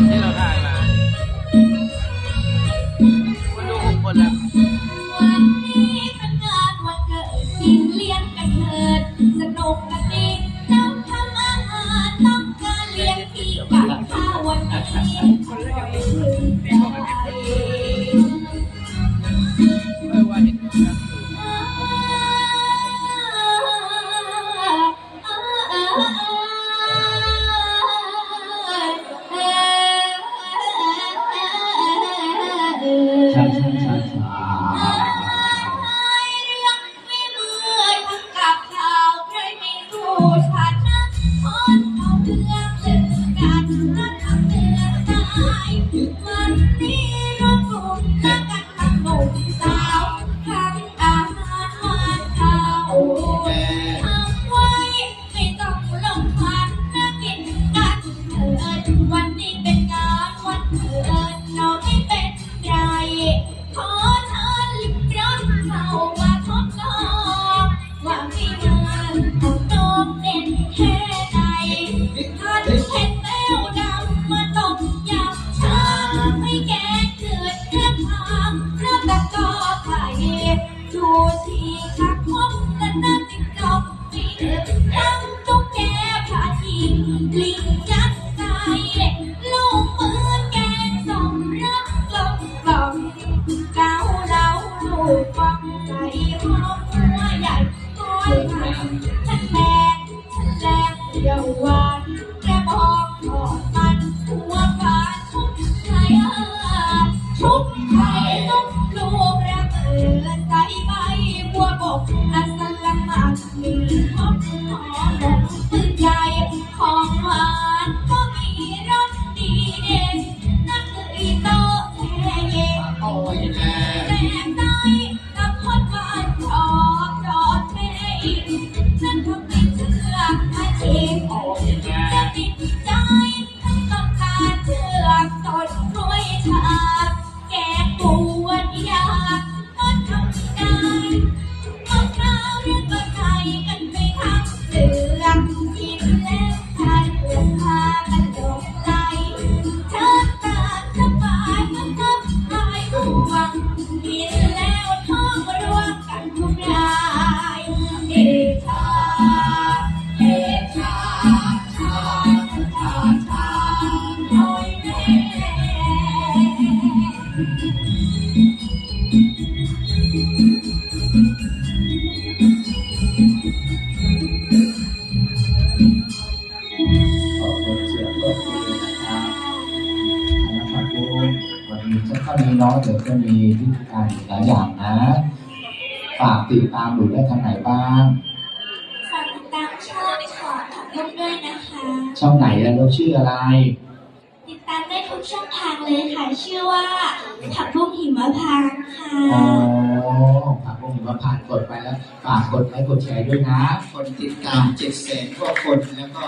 จที่เราถ่ายมาคุณดูหกคนแล้ววันนี้เป็นงานวันเกิดกินเลี้ยงกันเถิดสนุกกันดีน้ำทำอาหารต้องการเลี้ยงพี่กับข้าววันนี้ ไม่ เกิดเรื่องทางเรื่องตะกอไผ่ดูที่ อัสลังมามีหอมหอมปืนใหญ่ของหวานก็มีรสดีเด่นนั่นคืออีโตแช่เย็นโอ้ยแม่แม่ใจกับคนบ้านชอบจอดแม่อินนั่นทำให้เชื่ออาชีพโอ้ยแม่จะติดใจ ขอบคุณเสียงปรบมือนะครับนะครับคุณวันนี้เท่านี้เดี๋ยวจะมีพิธีการหลายอย่างนะ ฝากติดตามดูได้ทางไหนบ้างฝากติดตามช่องของถังลูกด้วยนะคะ ช่องไหนแล้วชื่ออะไร ติดตาม ช่องทางเลยค่ะ ชื่อว่า ผักบุ้งหิมพานต์ค่ะ อ๋อฝากพวกผมว่าผ่านกดไปแล้วฝากกดไลค์กดแชร์ด้วยนะ คนติดตามเจ็ดแสนกว่าคนแล้วก็